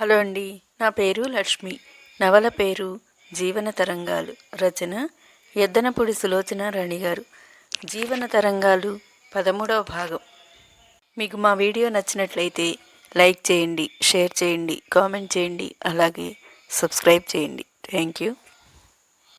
Hello అండి నా పేరు లక్ష్మి. నవల పేరు జీవన తరంగాలు. రచన ఎద్దనపూడి సులోచన రాణి గారు. జీవన తరంగాలు పదమూడవ భాగం. మీకు మా వీడియో నచ్చినట్లయితే లైక్ చేయండి షేర్ చేయండి కామెంట్ చేయండి అలాగే సబ్స్క్రైబ్ చేయండి. Thank you.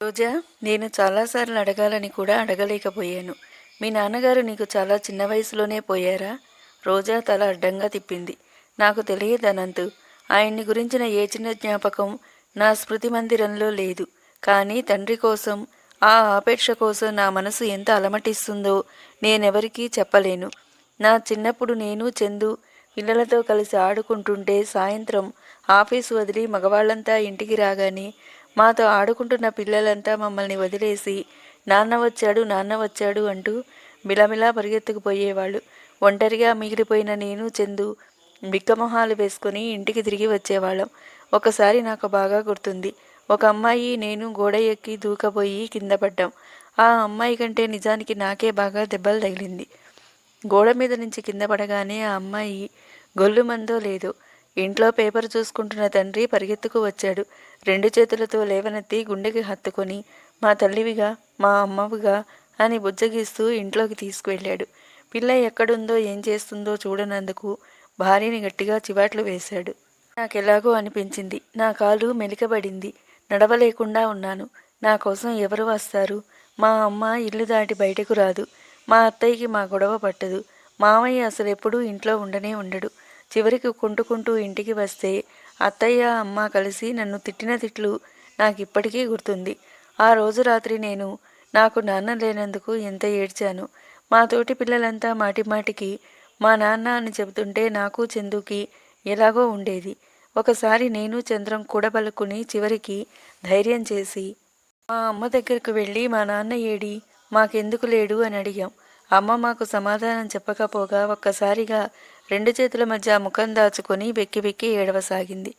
రోజా నేను చాలాసార్లు అడగాలని కూడా అడగలేకపోయాను. మీ నాన్నగారు నీకు చాలా చిన్న వయసులోనే పోయారా? రోజా తల అడ్డంగా తిప్పింది. నాకు తెలియదనంతు ఆయన్ని గురించిన ఏ చిన్న జ్ఞాపకం నా స్మృతి మందిరంలో లేదు. కానీ తండ్రి కోసం ఆ ఆపేక్ష కోసం నా మనసు ఎంత అలమటిస్తుందో నేనెవరికీ చెప్పలేను. నా చిన్నప్పుడు నేను చందు పిల్లలతో కలిసి ఆడుకుంటుంటే సాయంత్రం ఆఫీసు వదిలి మగవాళ్ళంతా ఇంటికి రాగానే మాతో ఆడుకుంటున్న పిల్లలంతా మమ్మల్ని వదిలేసి నాన్న వచ్చాడు నాన్న వచ్చాడు అంటూ మిలమిలా పరిగెత్తుకుపోయేవాళ్ళు ఒంటరిగా మిగిలిపోయిన నేను చందు బిక్కమొహాలు వేసుకుని ఇంటికి తిరిగి వచ్చేవాళ్ళం. ఒకసారి నాకు బాగా గుర్తుంది. ఒక అమ్మాయి నేను గోడ ఎక్కి దూకపోయి కింద పడ్డాం. ఆ అమ్మాయి కంటే నిజానికి నాకే బాగా దెబ్బలు తగిలింది. గోడ మీద నుంచి కింద పడగానే ఆ అమ్మాయి గొల్లుమందో లేదో? ఇంట్లో పేపర్ చూసుకుంటున్న తండ్రి పరిగెత్తుకు వచ్చాడు. రెండు చేతులతో లేవనెత్తి గుండెకి హత్తుకొని మా తల్లివిగా మా అమ్మవిగా అని బుజ్జగిస్తూ ఇంట్లోకి తీసుకువెళ్ళాడు. పిల్ల ఎక్కడుందో ఏం చేస్తుందో చూడనందుకు భార్యని గట్టిగా చివాట్లు వేశాడు. నాకెలాగో అనిపించింది. నా కాలు మెలికబడింది. నడవలేకుండా ఉన్నాను. నా కోసం ఎవరు వస్తారు? మా అమ్మ ఇల్లు దాటి బయటకు రాదు. మా అత్తయ్యకి మా గొడవ పట్టదు. మామయ్య అసలు ఎప్పుడూ ఇంట్లో ఉండనే ఉండడు. చివరికి కుంటుకుంటూ ఇంటికి వస్తే అత్తయ్య అమ్మ కలిసి నన్ను తిట్టిన తిట్లు నాకు ఇప్పటికీ గుర్తుంది. ఆ రోజు రాత్రి నేను నాకు నాన్న లేనందుకు ఎంత ఏడ్చాను. మా తోటి పిల్లలంతా మాటిమాటికి మా నాన్న అని చెబుతుంటే నాకు చందుకి ఎలాగో ఉండేది. ఒకసారి నేను చంద్రం కూడబలుకుని చివరికి ధైర్యం చేసి మా అమ్మ దగ్గరకు వెళ్ళి మా నాన్న ఏడి? మాకెందుకు లేడు? అని అడిగాం. అమ్మ మాకు సమాధానం చెప్పకపోగా ఒక్కసారిగా రెండు చేతుల మధ్య ముఖం దాచుకొని వెక్కి వెక్కి ఏడవసాగింది.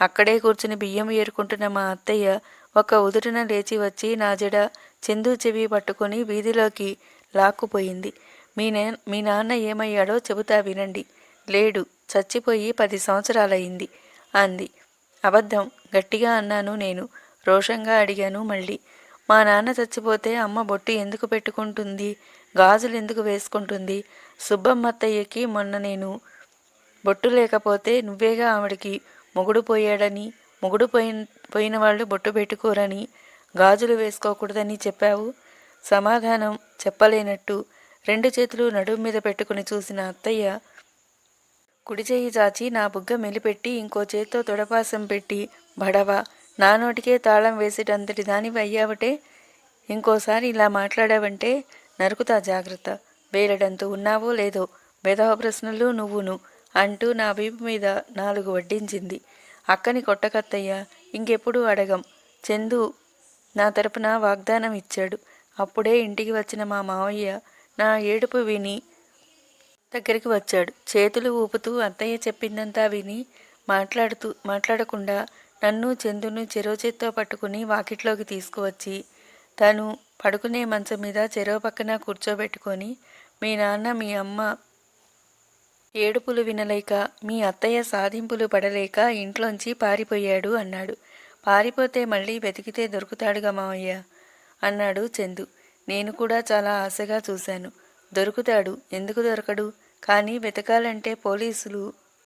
అక్కడే కూర్చుని బియ్యం ఏరుకుంటున్న మా అత్తయ్య ఒక ఉదుటిన లేచి వచ్చి నా జడ చందు చెవి పట్టుకొని వీధిలోకి లాక్కుపోయింది. మీ నే మీ నాన్న ఏమయ్యాడో చెబుతా వినండి. లేడు. చచ్చిపోయి పది సంవత్సరాలయ్యింది. అంది. అబద్ధం. గట్టిగా అన్నాను నేను. రోషంగా అడిగాను మళ్ళీ. మా నాన్న చచ్చిపోతే అమ్మ బొట్టు ఎందుకు పెట్టుకుంటుంది? గాజులు ఎందుకు వేసుకుంటుంది? సుబ్బమ్మత్తయ్యకి మొన్న నేను బొట్టు లేకపోతే నువ్వేగా ఆవిడకి మొగుడు పోయాడని మొగుడు పోయిన పోయిన వాళ్ళు బొట్టు పెట్టుకోరని గాజులు వేసుకోకూడదని చెప్పావు? సమాధానం చెప్పలేనట్టు రెండు చేతులు నడుము మీద పెట్టుకుని చూసిన అత్తయ్య కుడి చేయి చాచి నా బుగ్గ మెలిపెట్టి ఇంకో చేత్తో తొడపాసం పెట్టి బడవ నా నోటికే తాళం వేసేటంతటి దానివి అయ్యావటే? ఇంకోసారి ఇలా మాట్లాడావంటే నరుకుతా జాగ్రత్త. వేలడంతు ఉన్నావో లేదో బెదవ ప్రశ్నలు నువ్వును అంటూ నా వీపు మీద నాలుగు వడ్డించింది. అక్కని కొట్టకత్తయ్య ఇంకెప్పుడు అడగం. చందు నా తరపున వాగ్దానం ఇచ్చాడు. అప్పుడే ఇంటికి వచ్చిన మా మావయ్య నా ఏడుపు విని దగ్గరికి వచ్చాడు. చేతులు ఊపుతూ అత్తయ్య చెప్పిందంతా విని మాట్లాడుతూ మాట్లాడకుండా నన్ను చందును చెరోచేత్తో పట్టుకుని వాకిట్లోకి తీసుకువచ్చి తను పడుకునే మంచం మీద చెరో పక్కన కూర్చోబెట్టుకొని మీ నాన్న మీ అమ్మ ఏడుపులు వినలేక మీ అత్తయ్య సాధింపులు పడలేక ఇంట్లోంచి పారిపోయాడు అన్నాడు. పారిపోతే మళ్ళీ వెతికితే దొరుకుతాడుగా మావయ్య అన్నాడు చందు. నేను కూడా చాలా ఆశగా చూశాను. దొరుకుతాడు. ఎందుకు దొరకడు? కానీ వెతకాలంటే పోలీసులు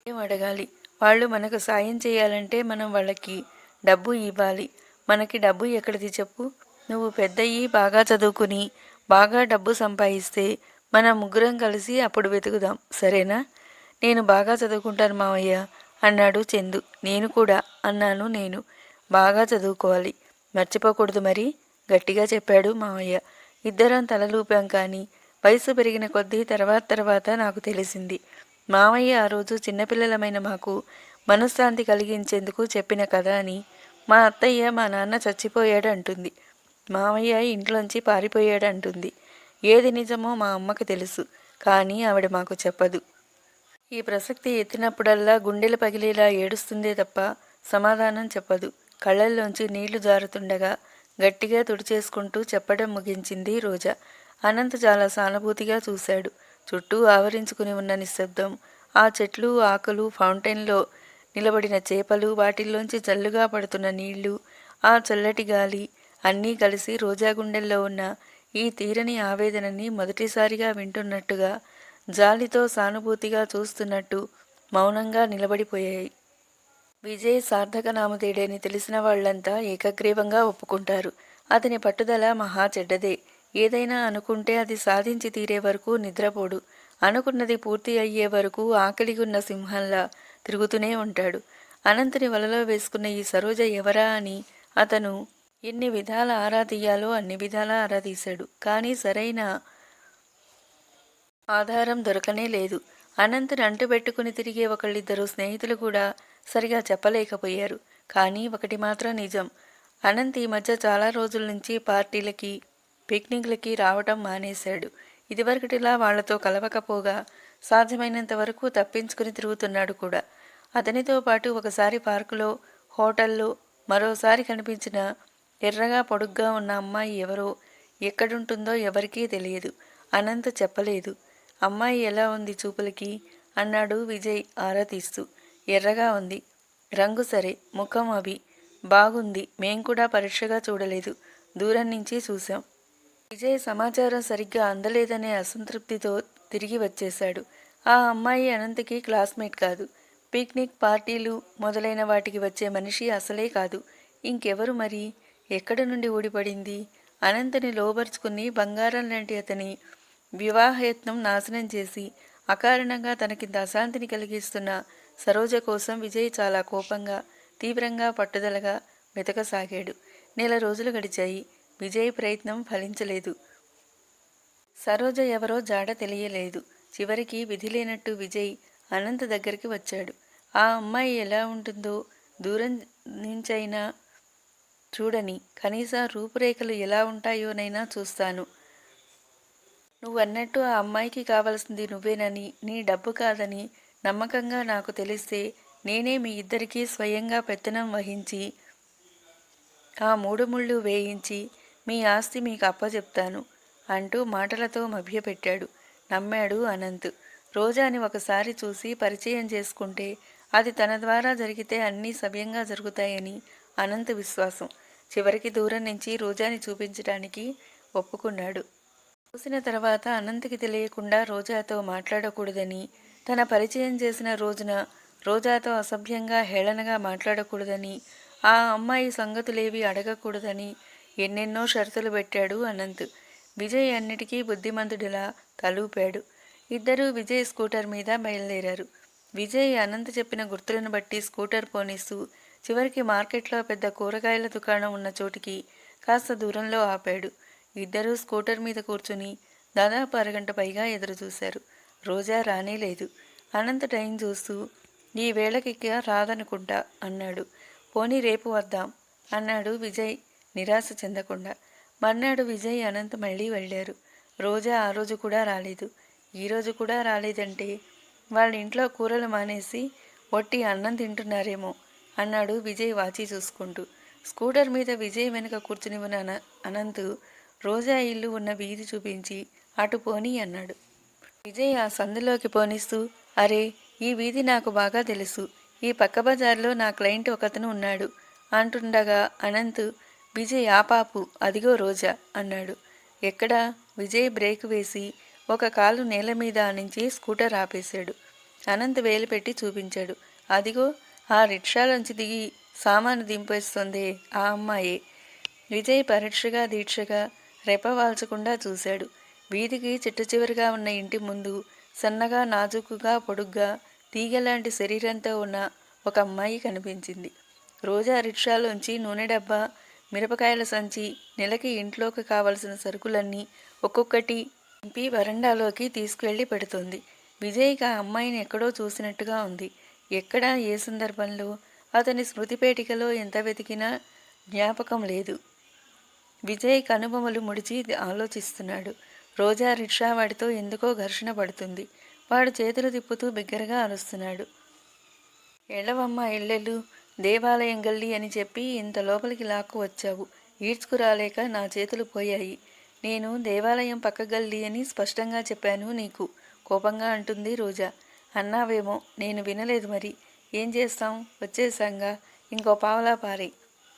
ఏం అడగాలి? వాళ్ళు మనకు సాయం చేయాలంటే మనం వాళ్ళకి డబ్బు ఇవ్వాలి. మనకి డబ్బు ఎక్కడిది చెప్పు? నువ్వు పెద్దయ్యి బాగా చదువుకుని బాగా డబ్బు సంపాదిస్తే మన ముగ్గురం కలిసి అప్పుడు వెతుకుదాం. సరేనా? నేను బాగా చదువుకుంటాను మావయ్య అన్నాడు చందు. నేను కూడా అన్నాను నేను. బాగా చదువుకోవాలి. మర్చిపోకూడదు మరి గట్టిగా చెప్పాడు మావయ్య. ఇద్దరం తలలూపాం కానీ వయసు పెరిగిన కొద్దీ తర్వాత తర్వాత నాకు తెలిసింది. మామయ్య ఆ రోజు చిన్నపిల్లలమైన మాకు మనశ్శాంతి కలిగించేందుకు చెప్పిన కథ అని మా అత్తయ్య మా నాన్న చచ్చిపోయాడు అంటుంది మామయ్య ఇంట్లోంచి పారిపోయాడు అంటుంది ఏది నిజమో మా అమ్మకి తెలుసు కానీ ఆవిడ మాకు చెప్పదు. ఈ ప్రసక్తి ఎత్తినప్పుడల్లా గుండెలు పగిలేలా ఏడుస్తుందే తప్ప సమాధానం చెప్పదు. కళ్ళల్లోంచి నీళ్ళు జారుతుండగా గట్టిగా తుడిచేసుకుంటూ చెప్పడం ముగించింది రోజా. అనంత్ చాలా సానుభూతిగా చూశాడు. చుట్టూ ఆవరించుకుని ఉన్న నిశ్శబ్దం ఆ చెట్లు ఆకులు ఫౌంటైన్లో నిలబడిన చేపలు వాటిల్లోంచి చల్లుగా పడుతున్న నీళ్ళు ఆ చల్లటి గాలి అన్నీ కలిసి రోజా గుండెల్లో ఉన్న ఈ తీరని ఆవేదనని మొదటిసారిగా వింటున్నట్టుగా జాలితో సానుభూతిగా చూస్తున్నట్టు మౌనంగా నిలబడిపోయాయి. విజయ్ సార్థక నామధేయుడని తెలిసిన వాళ్ళంతా ఏకగ్రీవంగా ఒప్పుకుంటారు. అతని పట్టుదల మహా చెడ్డదే. ఏదైనా అనుకుంటే అది సాధించి తీరే వరకు నిద్రపోడు. అనుకున్నది పూర్తి అయ్యే వరకు ఆకలిగున్న సింహంలా తిరుగుతూనే ఉంటాడు. అనంతుని వలలో వేసుకున్న ఈ సరోజ ఎవరా అని అతను ఎన్ని విధాల ఆరా తీయాలో అన్ని విధాలా ఆరా తీశాడు. కానీ సరైన ఆధారం దొరకనే లేదు. అనంతని అంటుపెట్టుకుని తిరిగే ఒకళ్ళిద్దరు స్నేహితులు కూడా సరిగా చెప్పలేకపోయారు. కానీ ఒకటి మాత్రం నిజం. అనంత్ ఈ మధ్య చాలా రోజుల నుంచి పార్టీలకి పిక్నిక్లకి రావటం మానేశాడు. ఇదివరకటిలా వాళ్ళతో కలవకపోగా సాధ్యమైనంత వరకు తప్పించుకుని తిరుగుతున్నాడు కూడా. అతనితో పాటు ఒకసారి పార్కులో హోటల్లో మరోసారి కనిపించిన ఎర్రగా పొడుగ్గా ఉన్న అమ్మాయి ఎవరో ఎక్కడుంటుందో ఎవరికీ తెలియదు. అనంత్ చెప్పలేదు. అమ్మాయి ఎలా ఉంది చూపులకి? అన్నాడు విజయ్ ఆరా తీస్తూ. ఎర్రగా ఉంది. రంగు సరే ముఖం అవి బాగుంది. మేం కూడా పరీక్షగా చూడలేదు. దూరం నుంచి చూశాం. విజయ్ సమాచారం సరిగ్గా అందలేదనే అసంతృప్తితో తిరిగి వచ్చేశాడు. ఆ అమ్మాయి అనంతకి క్లాస్మేట్ కాదు. పిక్నిక్ పార్టీలు మొదలైన వాటికి వచ్చే మనిషి అసలే కాదు. ఇంకెవరు మరి? ఎక్కడి నుండి ఊడిపడింది? అనంతని లోబరుచుకుని బంగారం లాంటి అతని వివాహయత్నం నాశనం చేసి అకారణంగా తనకింత అశాంతిని కలిగిస్తున్న సరోజ కోసం విజయ్ చాలా కోపంగా తీవ్రంగా పట్టుదలగా వెతకసాగాడు. నెల రోజులు గడిచాయి. విజయ్ ప్రయత్నం ఫలించలేదు. సరోజ ఎవరో జాడ తెలియలేదు. చివరికి విధి లేనట్టు విజయ్ అనంత్ దగ్గరికి వచ్చాడు. ఆ అమ్మాయి ఎలా ఉంటుందో దూరం నుంచైనా చూడని కనీస రూపురేఖలు ఎలా ఉంటాయోనైనా చూస్తాను. నువ్వన్నట్టు ఆ అమ్మాయికి కావలసింది నువ్వేనని నీ డబ్బు కాదని నమ్మకంగా నాకు తెలిస్తే నేనే మీ ఇద్దరికీ స్వయంగా పెత్తనం వహించి ఆ మూడు ముళ్ళు వేయించి మీ ఆస్తి మీకు అప్పచెప్తాను అంటూ మాటలతో మభ్యపెట్టాడు నమ్మాడు అనంత్. రోజాని ఒకసారి చూసి పరిచయం చేసుకుంటే అది తన ద్వారా జరిగితే అన్నీ సవ్యంగా జరుగుతాయని అనంత్ విశ్వాసం. చివరికి దూరం నుంచి రోజాని చూపించడానికి ఒప్పుకున్నాడు. చూసిన తర్వాత అనంత్కి తెలియకుండా రోజాతో మాట్లాడకూడదని తన పరిచయం చేసిన రోజున రోజాతో అసభ్యంగా హేళనగా మాట్లాడకూడదని ఆ అమ్మాయి సంగతులేవి అడగకూడదని ఎన్నెన్నో షరతులు పెట్టాడు అనంత్. విజయ్ అన్నిటికీ బుద్ధిమంతుడిలా తలూపాడు. ఇద్దరూ విజయ్ స్కూటర్ మీద బయలుదేరారు. విజయ్ అనంత్ చెప్పిన గుర్తులను బట్టి స్కూటర్ పోనిస్తూ చివరికి మార్కెట్లో పెద్ద కూరగాయల దుకాణం ఉన్న చోటికి కాస్త దూరంలో ఆపాడు. ఇద్దరూ స్కూటర్ మీద కూర్చుని దాదాపు అరగంట పైగా ఎదురు చూశారు రోజా రానే లేదు. అనంత టైం చూస్తూ ఈ వేళకిక రాదనుకుంటా అన్నాడు. పోనీ రేపు వద్దాం అన్నాడు విజయ్ నిరాశ చెందకుండా. మర్నాడు విజయ్ అనంత్ మళ్ళీ వెళ్ళారు. రోజా ఆ రోజు కూడా రాలేదు. ఈరోజు కూడా రాలేదంటే వాళ్ళ ఇంట్లో కూరలు మానేసి వట్టి అన్నం తింటున్నారేమో అన్నాడు విజయ్ వాచి చూసుకుంటూ. స్కూటర్ మీద విజయ్ వెనుక కూర్చుని ఉన్న అన అనంత్ రోజా ఇల్లు ఉన్న వీధి చూపించి అటు పోనీ అన్నాడు. విజయ్ ఆ సందులోకి పోనిస్తూ అరే ఈ వీధి నాకు బాగా తెలుసు. ఈ పక్క బజార్లో నా క్లయింట్ ఒకతను ఉన్నాడు అంటుండగా అనంత్ విజయ్ ఆపాపు అదిగో రోజా అన్నాడు. ఎక్కడ? విజయ్ బ్రేక్ వేసి ఒక కాలు నేల మీద నుంచి స్కూటర్ ఆపేశాడు. అనంత్ వేలు పెట్టి చూపించాడు. అదిగో ఆ రిక్షాలోంచి దిగి సామాను దింపేస్తుంది ఆ అమ్మాయే విజయ్ పరీక్షగా దీక్షగా రెపవాల్చకుండా చూశాడు. వీధికి చిట్ట చివరిగా ఉన్న ఇంటి ముందు సన్నగా నాజుకుగా పొడుగ్గా తీగలాంటి శరీరంతో ఉన్న ఒక అమ్మాయి కనిపించింది. రోజా రిక్షాలోంచి నూనె డబ్బా మిరపకాయల సంచి నెలకి ఇంట్లోకి కావలసిన సరుకులన్నీ ఒక్కొక్కటి నింపి వరండాలోకి తీసుకువెళ్ళి పెడుతుంది. విజయ్కి ఆ అమ్మాయిని ఎక్కడో చూసినట్టుగా ఉంది. ఎక్కడ ఏ సందర్భంలో? అతని స్మృతిపేటికలో ఎంత వెతికినా జ్ఞాపకం లేదు. విజయ్ కనుబొమలు ముడిచి ఆలోచిస్తున్నాడు. రోజా రిక్షా వాడితో ఎందుకో ఘర్షణ పడుతుంది. వాడు చేతులు తిప్పుతూ బిగ్గరగా అరుస్తున్నాడు. ఎళ్ళవమ్మ ఎల్లెళ్ళు దేవాలయం గల్లి అని చెప్పి ఇంత లోపలికి లాక్కు వచ్చావు. ఈడ్చుకురాలేక నా చేతులు పోయాయి. నేను దేవాలయం పక్క గల్లీ అని స్పష్టంగా చెప్పాను నీకు. కోపంగా అంటుంది రోజా. అన్నావేమో నేను వినలేదు మరి. ఏం చేస్తాం? వచ్చేసాంగా. ఇంకో పావలా పారే.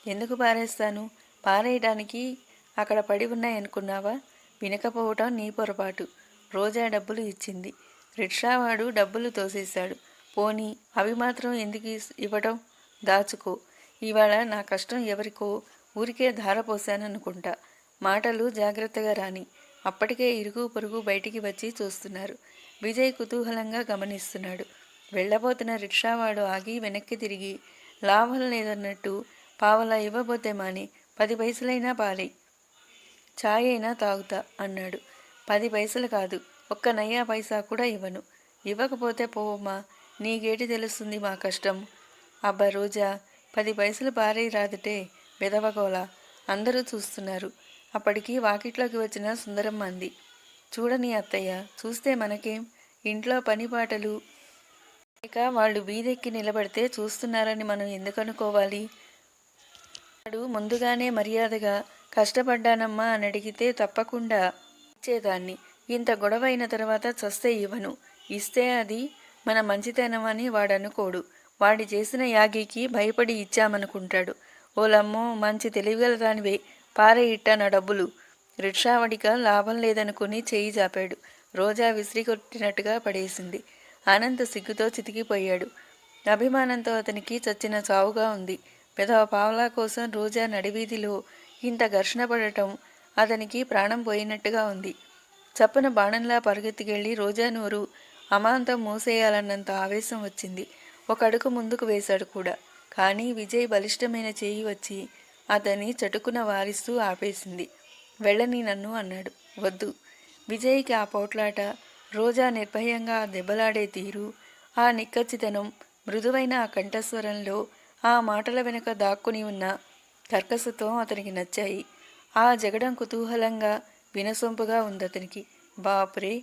ఎందుకు పారేస్తాను? పారేయడానికి అక్కడ పడి ఉన్నాయనుకున్నావా? వినకపోవటం నీ పొరపాటు. రోజా డబ్బులు ఇచ్చింది. రిక్షావాడు డబ్బులు తోసేశాడు. పోనీ అవి మాత్రం ఎందుకు ఇవ్వటం? దాచుకో. ఇవాళ నా కష్టం ఎవరికో ఊరికే ధారపోశాననుకుంటా. మాటలు జాగ్రత్తగా రాని. అప్పటికే ఇరుగు పొరుగు బయటికి వచ్చి చూస్తున్నారు. విజయ్ కుతూహలంగా గమనిస్తున్నాడు. వెళ్ళబోతున్న రిక్షావాడు ఆగి వెనక్కి తిరిగి లాభం లేదన్నట్టు పావలా ఇవ్వబోతే మాని పది పైసలైనా పాలే. ఛాయ్ అయినా తాగుతా అన్నాడు. పది పైసలు కాదు ఒక్క నయ్యా పైసా కూడా ఇవ్వను. ఇవ్వకపోతే పోవమ్మా నీకేటి తెలుస్తుంది మా కష్టం? అబ్బా రోజా పది పైసలు పారేయి రాదటే బెదవగోలా అందరూ చూస్తున్నారు. అప్పటికి వాకిట్లోకి వచ్చిన సుందరమ్మ అంది. చూడని అత్తయ్య చూస్తే మనకేం? ఇంట్లో పని పాటలు. ఇక వాళ్ళు వీధెక్కి నిలబడితే చూస్తున్నారని మనం ఎందుకు అనుకోవాలి వాడు ముందుగానే మర్యాదగా కష్టపడ్డానమ్మా అని అడిగితే తప్పకుండా ఇచ్చేదాన్ని. ఇంత గొడవ అయిన తర్వాత చస్తే ఇవ్వను. ఇస్తే అది మన మంచితనం అని వాడు వాడి చేసిన యాగికి భయపడి ఇచ్చామనుకుంటాడు. ఓలమ్మో మంచి తెలివిగలదానివే. పారే ఇట్టా నా డబ్బులు. రిక్షావడిక లాభం లేదనుకుని చేయి జాపాడు. రోజా విసిరి కొట్టినట్టుగా పడేసింది. అనంత సిగ్గుతో చితికిపోయాడు. అభిమానంతో అతనికి చచ్చిన చావుగా ఉంది. పెదవ పావలా కోసం రోజా నడివీధిలో ఇంత ఘర్షణ పడటం అతనికి ప్రాణం పోయినట్టుగా ఉంది. చప్పున బాణంలా పరుగెత్తికెళ్ళి రోజా నోరు అమాంతం మూసేయాలన్నంత ఆవేశం వచ్చింది. ఒక అడుగు ముందుకు వేశాడు కూడా. కానీ విజయ్ బలిష్టమైన చేయి వచ్చి అతన్ని చటుకున వారిస్తూ ఆపేసింది. వెళ్ళని నన్ను అన్నాడు. వద్దు. విజయ్కి ఆ పోట్లాట రోజా నిర్భయంగా దెబ్బలాడే తీరు ఆ నిక్కచ్చితనం మృదువైన ఆ కంఠస్వరంలో ఆ మాటల వెనుక దాక్కుని ఉన్న కర్కసత్వం అతనికి నచ్చాయి. ఆ జగడం కుతూహలంగా వినసొంపుగా ఉంది అతనికి బాప్రే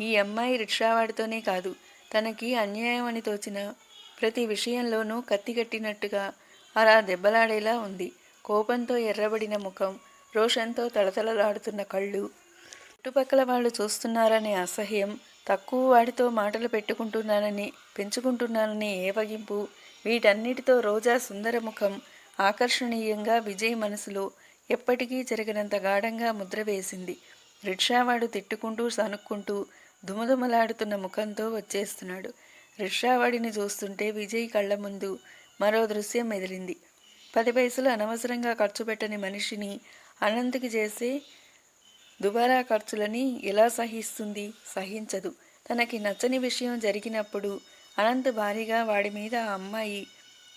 ఈ అమ్మాయి రిక్షావాడితోనే కాదు. తనకి అన్యాయం అని తోచిన ప్రతి విషయంలోనూ కత్తిగట్టినట్టుగా అలా దెబ్బలాడేలా ఉంది. కోపంతో ఎర్రబడిన ముఖం రోషంతో తళతళలాడుతున్న కళ్ళు. చుట్టుపక్కల వాళ్ళు చూస్తున్నారనే అసహ్యం తక్కువ వాడితో మాటలు పెట్టుకుంటున్నానని పెంచుకుంటున్నానని ఏవగింపు వీటన్నిటితో రోజా సుందర ముఖం ఆకర్షణీయంగా విజయ్ మనసులో ఎప్పటికీ జరిగినంత గాఢంగా ముద్ర వేసింది. రిక్షావాడు తిట్టుకుంటూ సనుక్కుంటూ దుమదుమలాడుతున్న ముఖంతో వచ్చేస్తున్నాడు. రిక్షావాడిని చూస్తుంటే విజయ్ కళ్ళ ముందు మరో దృశ్యం మెదిలింది పది పైసలు అనవసరంగా ఖర్చు పెట్టని మనిషిని అనంతకి చేసే దుబారా ఖర్చులని ఎలా సహిస్తుంది? సహించదు. తనకి నచ్చని విషయం జరిగినప్పుడు అనంత్ భారీగా వాడి మీద ఆ అమ్మాయి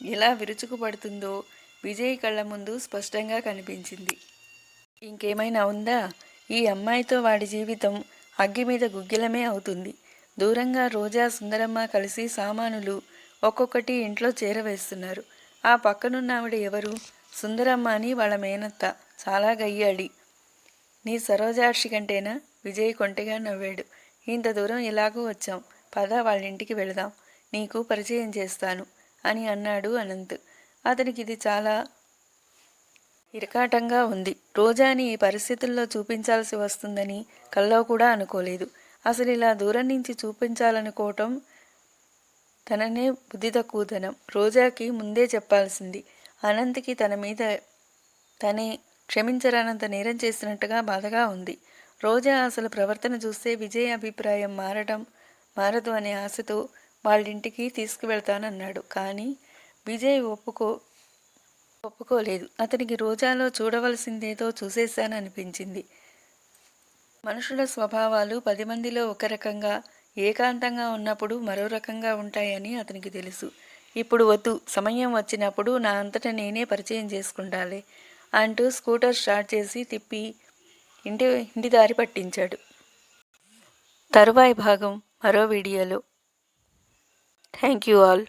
ఎలా విరుచుకుపడుతుందో విజయ్ కళ్ళ ముందు స్పష్టంగా కనిపించింది. ఇంకేమైనా ఉందా? ఈ అమ్మాయితో వాడి జీవితం అగ్గి మీద గుగ్గిలమే అవుతుంది. దూరంగా రోజా సుందరమ్మ కలిసి సామానులు ఒక్కొక్కటి ఇంట్లో చేరవేస్తున్నారు. ఆ పక్కనున్న ఆవిడ ఎవరు? సుందరమ్మ అని వాళ్ళ మేనత్త చాలా గయ్యాడి నీ సరోజాక్షి కంటేనా? విజయ్ కొంటెగా నవ్వాడు. ఇంత దూరం ఎలాగూ వచ్చాం. పద వాళ్ళ ఇంటికి వెళదాం. నీకు పరిచయం చేస్తాను అని అన్నాడు అనంత్. అతనికి ఇది చాలా ఇరకాటంగా ఉంది. రోజాని ఈ పరిస్థితుల్లో చూపించాల్సి వస్తుందని కల్లో కూడా అనుకోలేదు. అసలు ఇలా దూరం నుంచి చూపించాలనుకోవటం తననే బుద్ధి తక్కువతనం రోజాకి ముందే చెప్పాల్సింది. అనంత్కి తన మీద తనే క్షమించరానంత నేరం చేసినట్టుగా బాధగా ఉంది. రోజా అసలు ప్రవర్తన చూస్తే విజయ్ అభిప్రాయం మారడం మారదు అనే ఆశతో వాళ్ళింటికి తీసుకువెళ్తానన్నాడు. కానీ విజయ్ ఒప్పుకో ఒప్పుకోలేదు. అతనికి రోజాలో చూడవలసిందేదో చూసేశాననిపించింది. మనుషుల స్వభావాలు పది మందిలో ఒక రకంగా ఏకాంతంగా ఉన్నప్పుడు మరో రకంగా ఉంటాయని అతనికి తెలుసు. ఇప్పుడు వద్దు సమయం వచ్చినప్పుడు నా అంతట నేనే పరిచయం చేసుకుంటాలే అంటూ స్కూటర్ స్టార్ట్ చేసి తిప్పి ఇంటి ఇంటి దారి పట్టించాడు. తరువాయి భాగం మరో వీడియోలో. Thank you all.